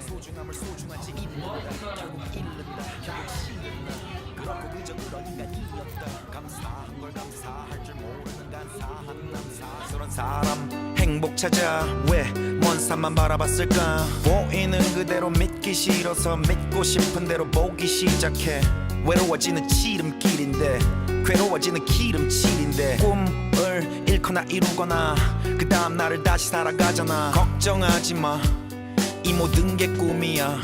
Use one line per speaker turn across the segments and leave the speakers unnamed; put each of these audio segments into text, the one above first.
소중함을 소중하지 잃는다 결국 잃는다 결국 싫는다 그렇고 그저 그런 인간이었다 감사한 걸 감사할 줄 모르는 간사한 남사스런 사람 행복 찾아 왜먼 산만 바라봤을까 보이는 그대로 믿기 싫어서 믿고 싶은 대로 보기 시작해 외로워지는 지름길인데 괴로워지는 기름칠인데 꿈을 잃거나 이루거나 그 다음 날을 다시 살아가잖아. 걱정하지 마. 이 모든 게 꿈이야.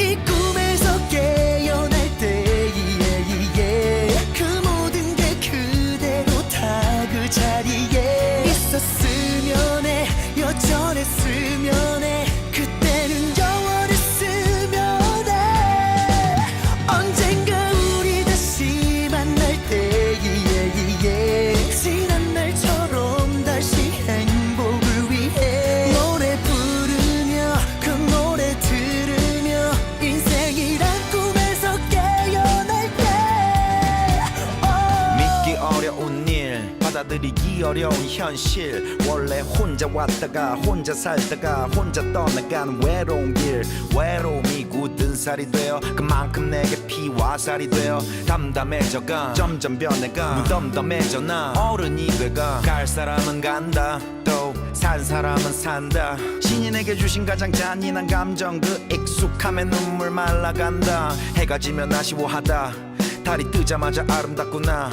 이 꿈에서 깨어날 때 yeah, 그 모든 게 그대로 다 그 자리에 있었으면 해. 여전했으면 해
받아들이기 어려운 현실. 원래 혼자 왔다가 혼자 살다가 혼자 떠나가는 외로운 길. 외로움이 굳은 살이 되어 그만큼 내게 피와 살이 되어 담담해져가. 점점 변해가. 무덤덤해져 나. 어른이 돼가. 갈 사람은 간다. 또 산 사람은 산다. 신이 내게 주신 가장 잔인한 감정. 그 익숙함에 눈물 말라간다. 해가 지면 아쉬워하다. 달이 뜨자마자 아름답구나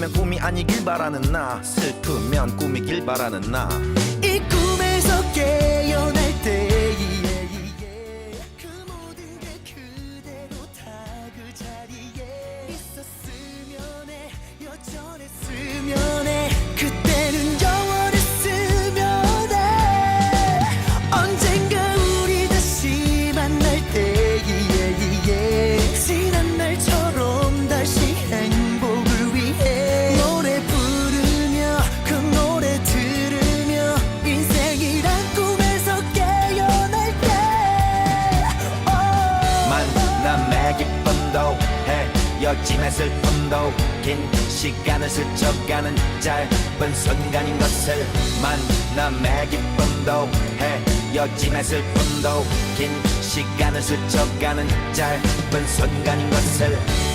기쁘면 꿈이 아니길 바라는 나. 슬프면 꿈이길 바라는 나.
이 꿈에서 깨
기쁨도 헤어짐의 슬픔도 긴 시간을 스쳐가는 짧은 순간인 것을 만남의 기쁨도 헤어짐의 슬픔도 긴 시간을 스쳐가는 짧은 순간인 것을